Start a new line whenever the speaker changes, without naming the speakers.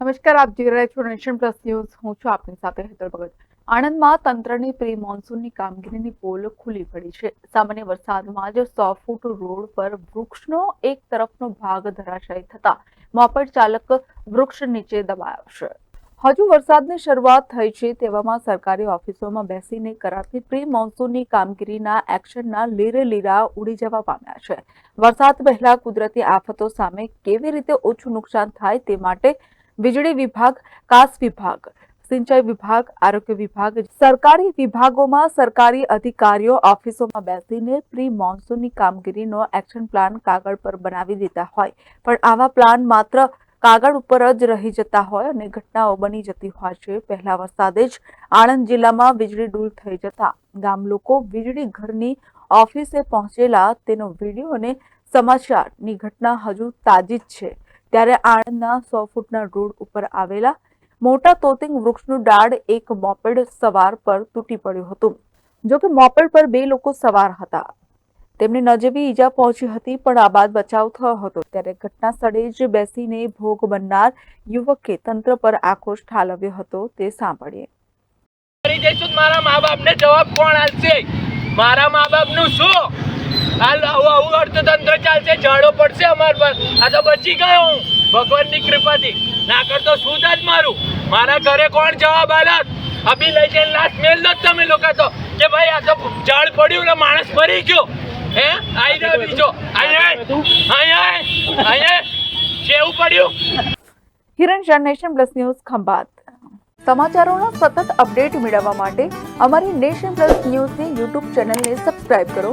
નમસ્કાર, આપ જોઈ રહ્યા છો નેશન પ્લસ ન્યૂઝ. હું છું આપની સાથે હેતર ભગત. આણંદમાં તંત્રની પ્રી મોન્સૂનની કામગીરીની પોલ ખુલ્લી પડી છે. સામાન્ય વરસાદમાં જ સો ફૂટ રોડ પર વૃક્ષનો એક તરફનો ભાગ ધરાશાયી થતા મોપેડ ચાલક વૃક્ષ નીચે દબાયો છે. હજુ વરસાદની શરૂઆત થઈ છે તેવામાં સરકારી ઓફિસોમાં બેસીને કરાતી પ્રી મોન્સૂનની કામગીરીના એક્શનના લીરે લીરા ઉડી જવા પામ્યા છે. વરસાદ પહેલા કુદરતી આફતો સામે કેવી રીતે ઓછું નુકસાન થાય તે માટે વીજળી વિભાગ, કાસ વિભાગ, સિંચાઈ વિભાગ, આરોગ્ય વિભાગ, સરકારી વિભાગોમાં સરકારી અધિકારીઓ ઓફિસોમાં બેસીને પ્રી મોન્સૂનની કામગીરીનો એક્શન પ્લાન કાગળ પર બનાવી દેતા હોય. પણ આવા પ્લાન માત્ર કાગળ ઉપર જ રહી જતા હોય અને ઘટનાઓ બની જતી હોય છે. પહેલા વરસાદે જ આણંદ જિલ્લામાં વીજળી ડૂલ થઈ જતા ગામ લોકો વીજળી ઘરની ઓફિસે પહોંચેલા તેનો વીડિયો અને સમાચારની ઘટના હજુ તાજી જ છે. ત્યારે આણંદના સો ફૂટના રોડ ઉપર આવેલા મોટા તોતિંગ વૃક્ષનું ડાળ એક મોપેડ સવાર પર તૂટી પડ્યું હતું. જો મોપેડ પર બે લોકો સવાર હતા. તેમને નજીવી ઈજા પહોંચી હતી, પણ આ બાદ બચાવ થયો હતો. ત્યારે ઘટના સ્થળે જ બેસીને ભોગ બનનાર યુવકે તંત્ર પર આક્રોશ ઠાલવ્યો હતો, તે સાંભળીએ.
કરી જઈશું મારા મા બાપને જવાબ કોણ આપશે? મારા મા બાપનું શું? હાલ આવું આવું અર્થતંત્ર ઝાડો પડશે અમાર પર. આ તો બચી ગયો હું. ભગવાનની કૃપાથી. ના કરતો શું જ મારું? મારા ઘરે કોણ જવાબ આલાત અભી લઈ જઈને લાસ્ટ મેલ દો તમે લોકો તો. કે ભાઈ આ તો ઝાડ પડ્યું ને માણસ મરી ગયો. હે? આઈ રહ્યો બીજો. આઈ આઈ કેવું પડ્યું.
Hiran generation plus news Khambhat. સમાચારોના સતત અપડેટ મેળવવા માટે અમારી નેશન પ્લસ ન્યૂઝની યુટ્યુબ ચેનલને સબસ્ક્રાઇબ કરો.